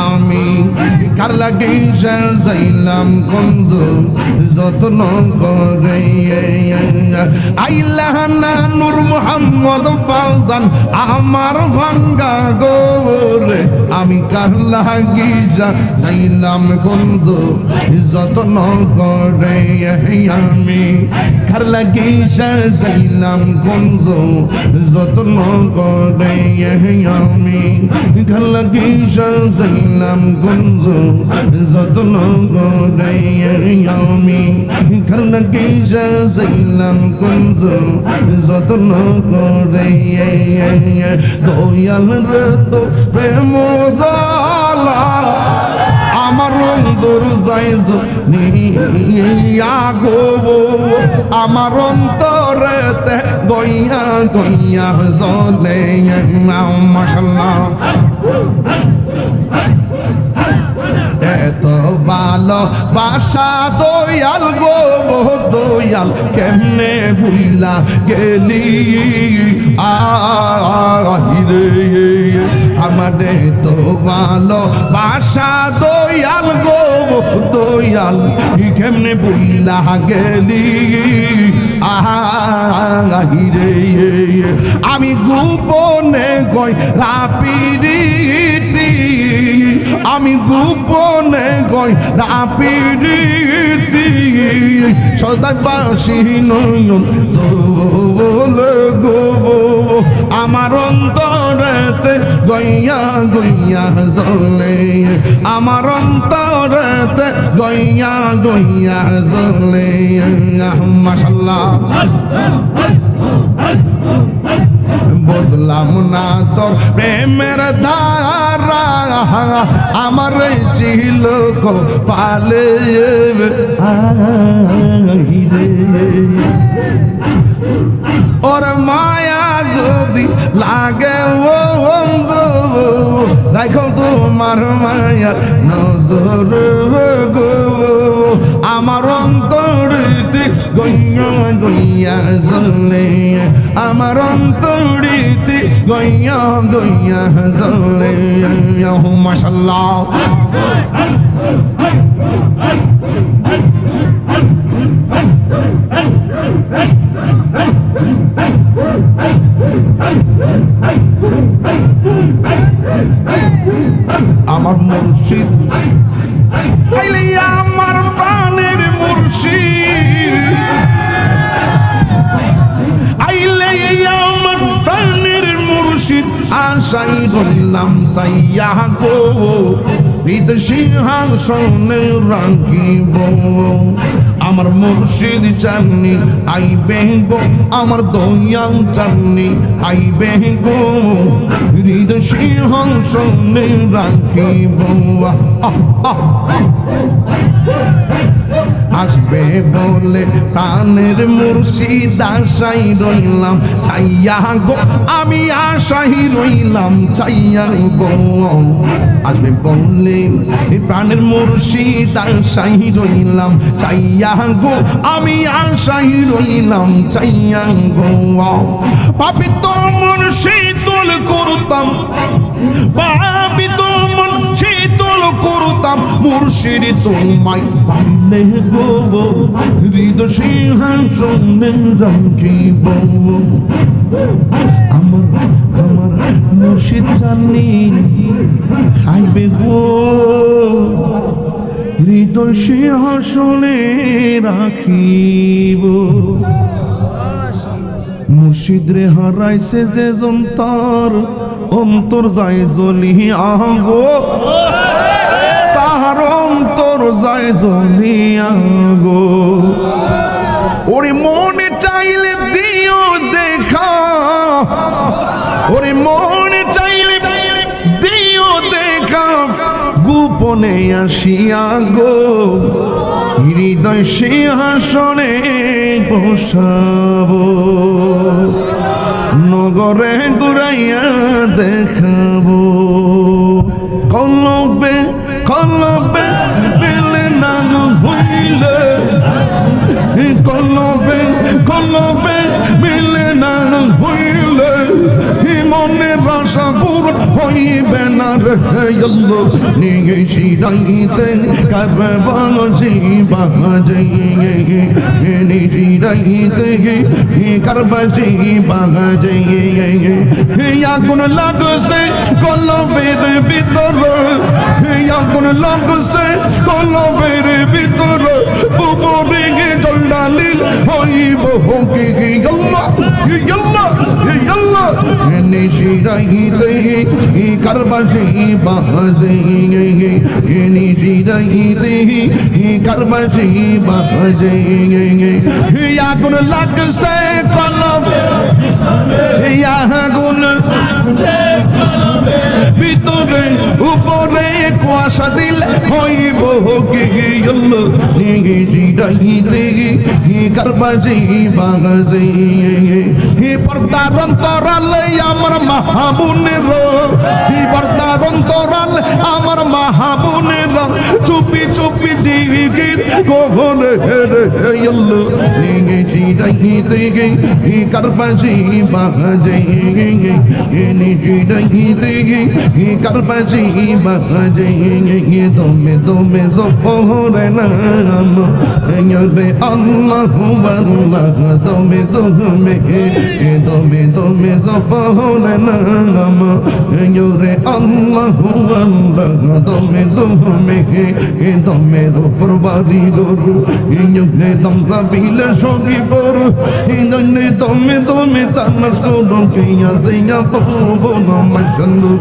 আমি কার লাগে যাইলাম গঞ্জ যত্ন করে আইলাহানা নূর মোহাম্মদ বাজান আমার ভাঙ্গা গোরে আমি কার লাগি যাইলাম গঞ্জ যত্ন করে আমি কার লাগি যাইলাম গঞ্জ যত্ন করে আমি কার লাগি যাইলাম গঞ্জ যত্ন আমি। লাগি যাইলাম গঞ্জ যত্ন করে দয়াল তো প্রেম আমার অন্তর যাইজ গো, আমার অন্তরেতে গইয়া গইয়া জলে মাশাল্লাহ। এত ভালো বাসা দয়াল গো দয়াল কেমনে বুইলা গেলি? আহিরে, আমারে তো ভালো বাসা দয়াল গো দয়াল কেমনে বুইলা গেলি? আহিরে আমি গোপনে গই রাপিরিতি। আমি গোপনে গই রাপিরিতি। সদাই বাসি নয়ন চলে গো। আমার অন্তরেতে গইয়া গইয়া জলে আমার অন্তরেতে গইয়া গইয়া জলে মাশাল্লাহ বুঝলাম না তোর প্রেমের ধারা, আমার ছিল পালে ওর মায়া যদি লাগে, ও বন্ধু, রাখো তোমার মায়া, নজর গো। আমার অন্তরিতে গইয়া গইয়া জলে আমার অন্তরিতে গইয়া গইয়া জলে মাশাল্লাহ আশাই রইলাম সাইয়া গো হৃদ সিংহাসনে রাখিব আমার মুর্শিদ চাননি আই বেহব আমার দয়াল চাননি আই বেহব হৃদ সিংহাসনে রাখিব আহ আহ আসবে বলে প্রাণের মুর্শিদ আশাই রইলাম। চাইয়া গো, আমি আশাই রইলাম। চাইয়া গো। আসবে বলে প্রাণের মুর্শিদ আশাই রইলাম। চাইয়া গো, আমি আশাই রইলাম। চাইয়া গো। পাপি তো মুর্শিদুল করতাম। পাপি তো মুর্শিদুল করতাম মুর্শিদ তোমায় পাইলে গো হৃদ সিংহাসনে রাখিব আমার আমার মুর্শিদ জানি আইবে গো। হৃদয় সিংহাসনে রাখিব। মুর্শিদ রে হারাইছে যে যন্তর অন্তর যায় গো তাহার যায় জ্বলিয়া গো। ওরে মনে চাইলে দিও দেখা। ওরে মনে চাইলে দিও দেখা। গোপনে আসিয়া গো, হৃদয় সিংহাসনে বসাবো। নগরে ঘুরাইয়া দেখাবো। কলবে কলবে পেলে না আল্লাহ নিয়ে শিরাইতে কারবাসি বাজে নিশিরাইতে কারবাসি বাজে আগুন লাগছে কলবের ভিতর আগুন লাগছে কলবের ভিতর উপরে জল্লালিল হইব কে আল্লাহ আল্লাহ আল্লাহ। নিশিরাইতে কারবাসি বাজে নিশিরাইতে কারবাসি বাজে আগুন লাগছে কলম আগুন ভিতরে উপরে কুয়াশা দিল হইব কে আল্লাহ নিয়ে জিরাইতে কারবাসি বাজে হে পর্দার অন্তরালে আমার মাহাবুনের, হে পর্দার অন্তরাল আমার মাহাবুনের, চুপি চুপি জিগির গোহন রে আল্লাহ নিয়ে জিরাইতে কারবাসি বাজে নি জিরাইতে কারবাসি বাজে দমে দমে জপরে নাম রে আল্লাহ আল্লাহ দমে দমে দমে দমে জপরে নাম রে আল্লাহ আল্লাহ দমে দমে দমে উপর বাড়ি গরু ইঞ্জনে দম সাবিলে সবই পর ইঞ্জনে দমে দমে তানাস করুন কিয়া সিয়া পাবো না মাশাল্লু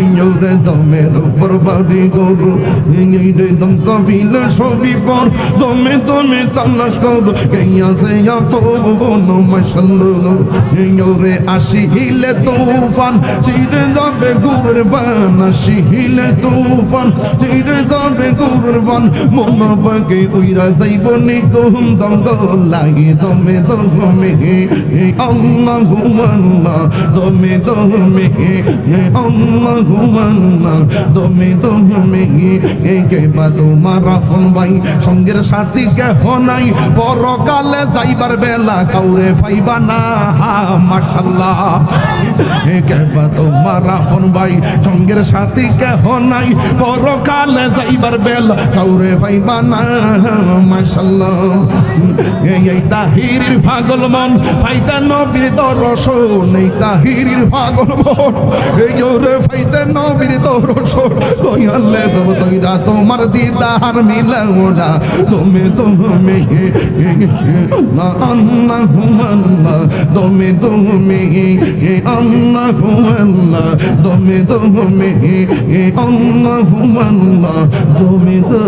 ইঞ্জনে দমে উপর বাড়ি গরু ইঞ্জনে দম সাবিলে সবই পর। দমে দমে তানাস করুন কিয়া সিয়া পাবো না মাশাল্লু ইঞ্জরে আসি হিলে তুফান, চিরে যাবে গুরের বান আসি হিলে তুফান, চিরে যাবে গুরের বান। মন উইরা যাইব জঙ্গল, লাগে দমে দমে ঘুমান্না দমে দমে ঘুমান্না দমে সঙ্গের সাথী কেহ নাই, পরকালে যাইবার কাউরে পাইবা না, মাশাল্লাহ। কে বা তোমার রাফন ভাই সঙ্গের সাথী কেহ নাই, পরকালে যাইবার বেলা কাউরে পাইবা না, মাশাল্লাহ। এই তাহিরির পাগল মন ফাইতা নবীর দর্শন এই তাহিরির পাগল মন। এই ফাইতা নবীর দর্শন দয়ালে তব তৈরা তোমার দিদার মিলাওনা তুমি তুমি, আল্লাহ আল্লাহ। তুমি তুমি, আল্লাহ আল্লাহ। তুমি তুমি, আল্লাহ আল্লাহ। তুমি তো